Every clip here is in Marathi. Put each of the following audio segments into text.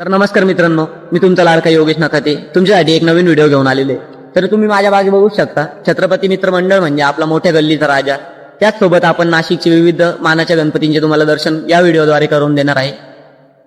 तर नमस्कार मित्रांनो मी तुमचा लाडका योगेश नकाते तुमच्यासाठी एक नवीन व्हिडिओ घेऊन आलेले तर तुम्ही माझ्या बागे बघू शकता छत्रपती मित्र मंडळ म्हणजे आपला मोठ्या गल्लीचा राजा. त्याचसोबत आपण नाशिकचे विविध मानाच्या गणपतींचे तुम्हाला दर्शन या व्हिडिओद्वारे करून देणार आहे.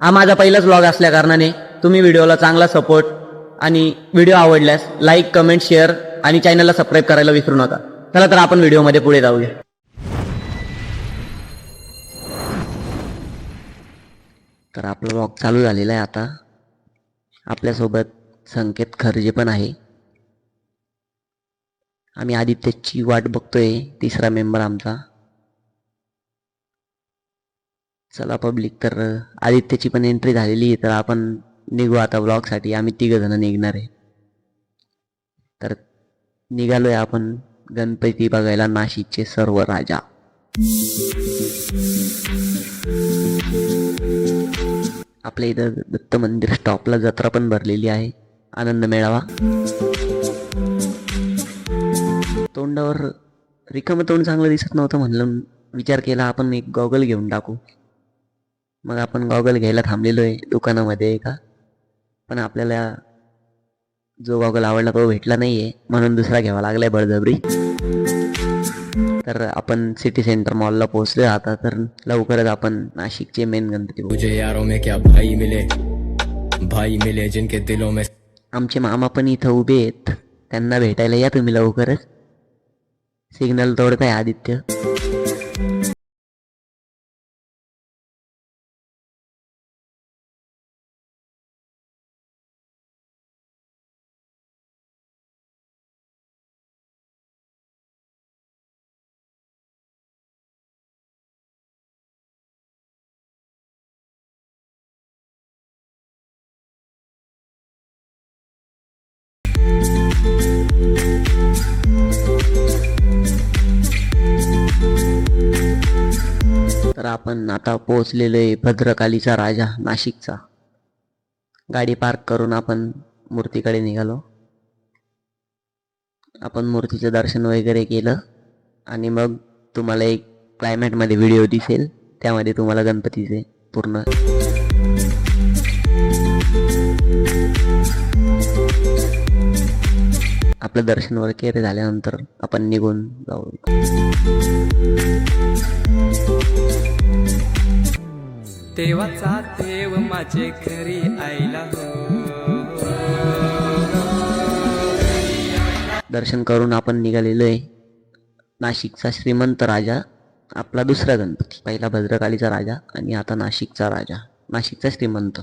हा माझा पहिलाच ब्लॉग असल्या कारणाने तुम्ही व्हिडिओला चांगला सपोर्ट आणि व्हिडिओ आवडल्यास लाईक कमेंट शेअर आणि चॅनलला सबस्क्राईब करायला विसरू नका. चला तर आपण व्हिडिओमध्ये पुढे जाऊया. तर आपला व्लॉग चालू झालेला आहे आता. आपल्यासोबत संकेत खर्जे पण आहे. आम्ही आदित्यची वाट बघतोय तिसरा मेंबर आमचा. चला पब्लिक तर आदित्यची पण एंट्री झालेली आहे तर आपण निघू आता ब्लॉगसाठी आम्ही तिघ जण निघणार आहे. तर निघालोय आपण गणपती बघायला नाशिकचे सर्व राजा. आपल्या इथं दत्त मंदिर स्टॉपला जत्रा पण भरलेली आहे. आनंद मेळावा. तोंडावर रिकामं तोंड चांगलं दिसत नव्हतं म्हणलं. विचार केला आपण एक गॉगल घेऊन टाकू. मग आपण गॉगल घ्यायला थांबलेलो आहे दुकानामध्ये का पण आपल्याला जो गॉगल आवडला तो भेटला नाही आहे म्हणून दुसरा घ्यावा लागलाय बळजबरी. तर आपण सिटी सेंटर मॉलला पोहोचलो आता तर लवकरच आपण नाशिकचे मेन गणपती. मुझे यारों में क्या भाई मिले? भाई मिले जिनके दिलों में आमचे मामा पण इथं उभे आहेत. त्यांना भेटायला या तुम्ही लवकरच. सिग्नल तोडताय आदित्य. तर आपण आता पोहोचलेलो आहे भद्रकालीचा राजा नाशिकचा. गाडी पार्क करून आपण मूर्तीकडे निघालो. आपण मूर्तीचं दर्शन वगैरे केलं आणि मग तुम्हाला एक क्लायमेटमध्ये व्हिडिओ दिसेल. त्यामध्ये तुम्हाला गणपतीचे पूर्ण आपलं दर्शन वगैरे झाल्यानंतर आपण निघून जाऊ. देवाचा देव माझे घरी आईला हो. दर्शन करून आपण निघालेलो आहे नाशिकचा श्रीमंत राजा आपला दुसरा गणपती पहिला भद्रकालीचा राजा आणि आता नाशिकचा राजा नाशिकचा श्रीमंत.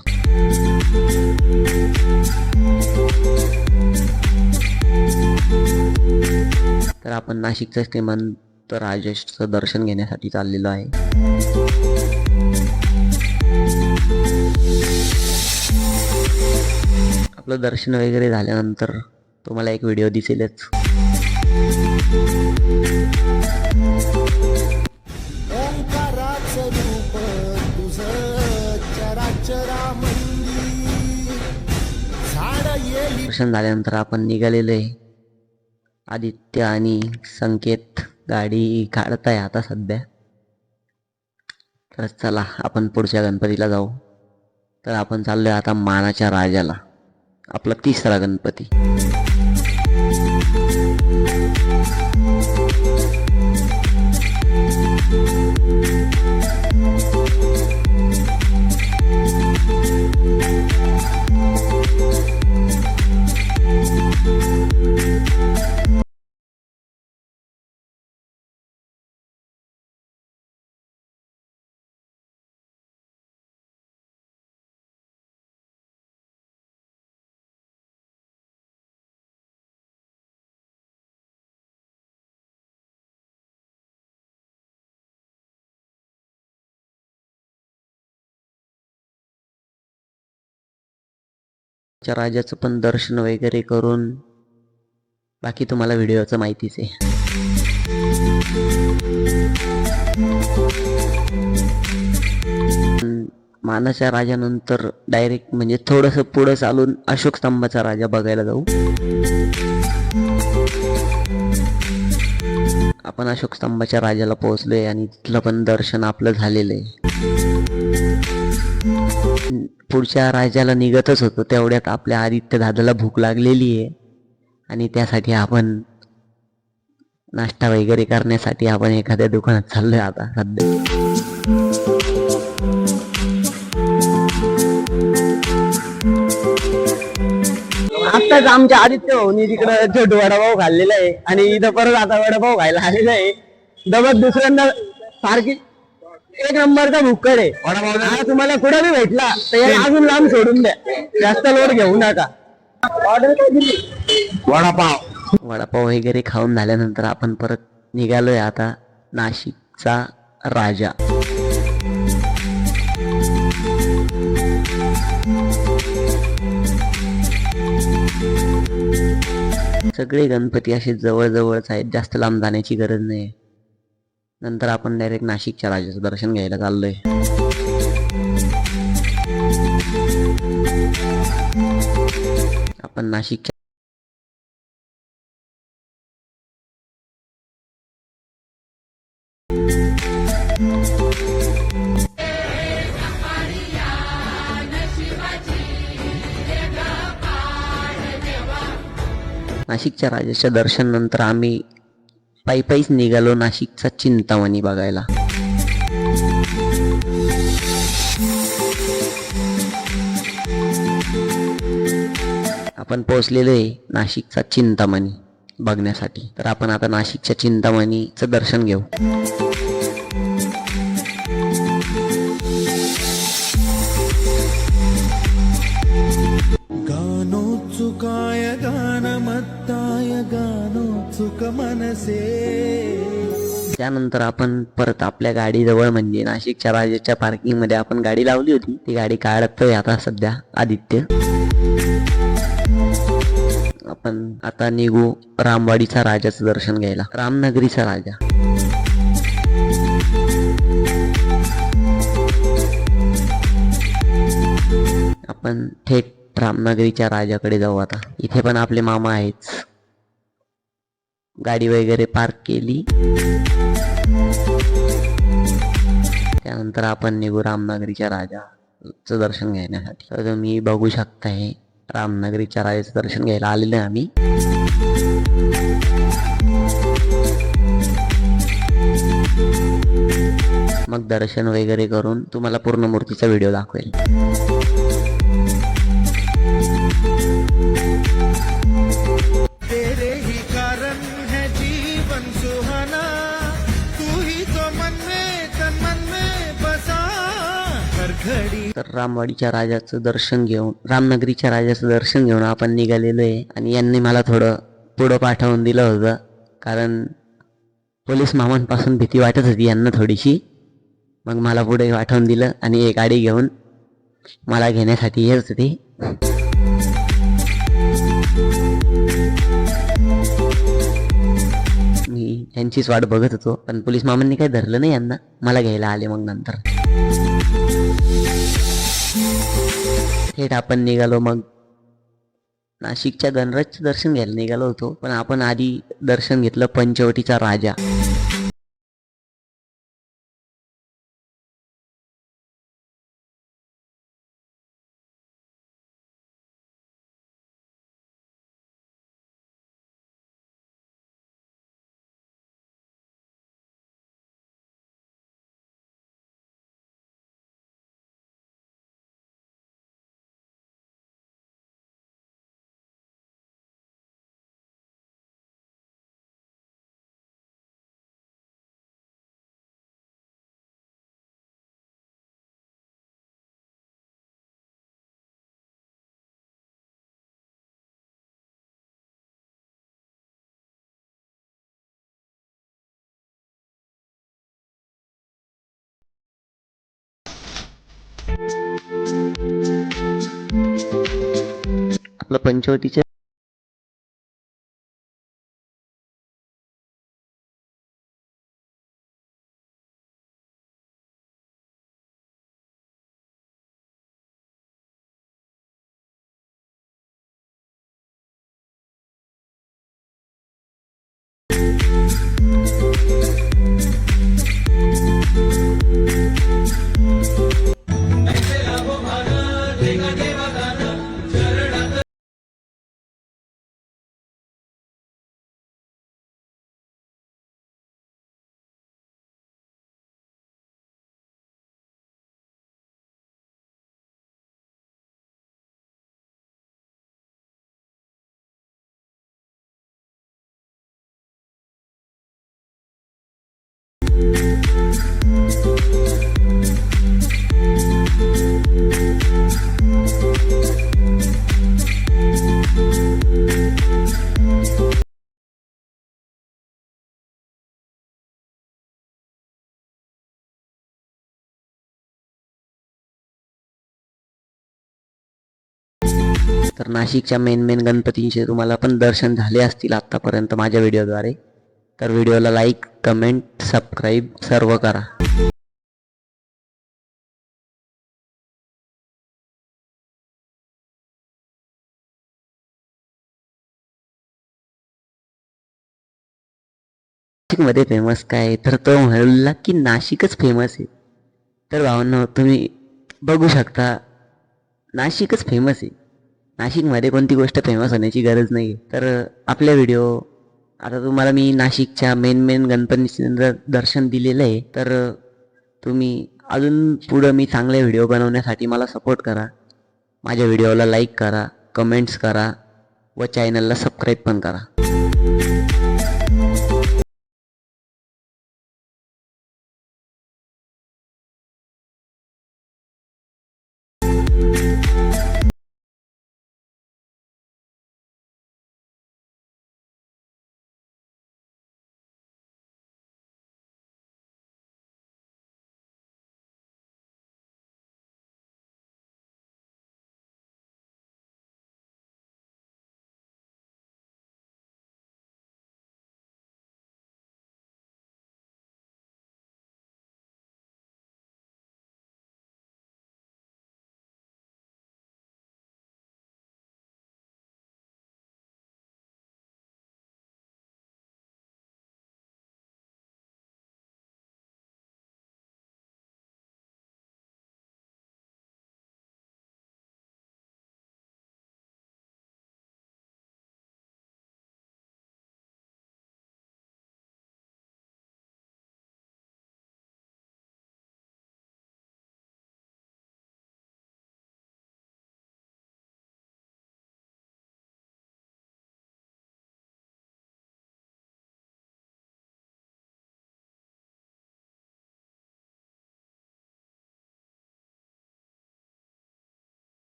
तर आपण नाशिकचा श्रीमंत राजेशचं दर्शन घेण्यासाठी चाललेलो आहे. आपलं दर्शन वगैरे झाल्यानंतर तुम्हाला एक व्हिडिओ दिसेलच. दर्शन झाल्यानंतर आपण निघालेलो आहे. आदित्य आणि संकेत गाडी काढताय आता सध्या. तर चला आपण पुढच्या गणपतीला जाऊ. तर आपण चाललोय आता मानाच्या राजाला आपला तिसरा गणपती. च्या राजाचं पण दर्शन वगैरे करून बाकी तुम्हाला व्हिडिओचं माहितीच आहे. मानाच्या राजानंतर डायरेक्ट म्हणजे थोडंसं पुढं चालून अशोक स्तंभाचा राजा बघायला जाऊ. आपण अशोक स्तंभाच्या राजाला पोहोचलोय आणि तिथलं पण दर्शन आपलं झालेलं आहे. पुढच्या राज्याला निघतच होतो. तेवढ्यात आपल्या आदित्य दादाला भूक लागलेली आहे. आणि त्यासाठी आपण नाश्ता वगैरे करण्यासाठी आपण एखाद्या दुकानात चाललोय आता सध्या. आत्ताच आमच्या आदित्य भाऊनी तिकडं छोटू वडापाव खाल्लेला आहे. आणि इथं परत आता वडापाव खायला आलेला आहे. डबल दुसऱ्यांदा सारखी एक नंबरचा भुक्कड आहे. हा तुम्हाला कुठं बी भेटला तर याला अजून लांब सोडून द्या. जास्त लोड घेऊ नका. ऑर्डर काय दिली? वडापाव. वडापाव वगैरे खाऊन झाल्यानंतर आपण परत निघालोय आता नाशिकचा राजा. सगळे गणपती असे जवळजवळच आहेत जास्त लांब जाण्याची गरज नाही नंतर आपण डायरेक्ट नाशिकच्या राजाचं दर्शन घ्यायला चाललोय. आपण नाशिकच्या नाशिकच्या राजाच्या दर्शन नंतर आम्ही पायी पायीच निघालो नाशिकचा चिंतामणी बघायला. आपण पोहोचलेलो आहे नाशिकचा चिंतामणी बघण्यासाठी. तर आपण आता नाशिकच्या चिंतामणीचं दर्शन घेऊ. त्यानंतर आपण परत आपल्या गाडीजवळ म्हणजे नाशिकच्या राजेच्या पार्किंगमध्ये आपण गाडी लावली होती. ती गाडी काढतोय आता सध्या आदित्य. आपण आता निघू रामवाडीचा राजाचं दर्शन घ्यायला. रामनगरीचा राजा. आपण थेट रामनगरीच्या राजाकडे जाऊ आता. इथे पण आपले मामा आहेत. गाडी वगैरे पार्क केली. त्यानंतर आपण निघू रामनगरीच्या राजाचं दर्शन घेण्यासाठी. तर तुम्ही बघू शकताय रामनगरीच्या राजाचं दर्शन घ्यायला आलेलो आहे आम्ही. मग दर्शन वगैरे करून तुम्हाला पूर्ण मूर्तीचा व्हिडिओ दाखवेल. तर रामवाडीच्या राजाचं दर्शन घेऊन रामनगरीच्या राजाचं दर्शन घेऊन आपण निघालेलो आहे. आणि यांनी मला थोडं पुढं पाठवून दिलं होतं. कारण पोलीस मामांपासून भीती वाटत होती यांना थोडीशी. मग मला पुढे पाठवून दिलं आणि एक गाडी घेऊन मला घेण्यासाठी येत होती. मी यांचीच वाट बघत होतो पण पोलीस मामांनी काही धरलं नाही यांना. मला घ्यायला आले मग नंतर. थेट आपण निघालो मग. नाशिकच्या गणराजचं दर्शन घ्यायला निघालो होतो. पण आपण आधी दर्शन घेतलं पंचवटीचा राजा. आपलं पंचवटीच्या तर नाशिकच्या मेन मेन गणपतींचे तुम्हाला पण दर्शन झाले असतील आत्तापर्यंत माझ्या व्हिडिओद्वारे तर व्हिडिओला लाईक कमेंट सबस्क्राईब सर्व करा. नाशिकमध्ये फेमस काय तर तो म्हणला की नाशिकच फेमस आहे. तर भावांनो तुम्ही बघू शकता नाशिकच फेमस आहे. नाशिकमध्ये कोणती गोष्ट फेमस होण्याची गरज नाही तर आपल्या व्हिडिओ आता तुम्हाला मी नाशिकच्या मेन मेन गणपती दर्शन दिलेलं आहे तर तुम्ही अजून पुढं मी चांगले व्हिडिओ बनवण्यासाठी मला सपोर्ट करा. माझ्या व्हिडिओला लाईक करा कमेंट्स करा व चॅनलला सबस्क्राईब पण करा.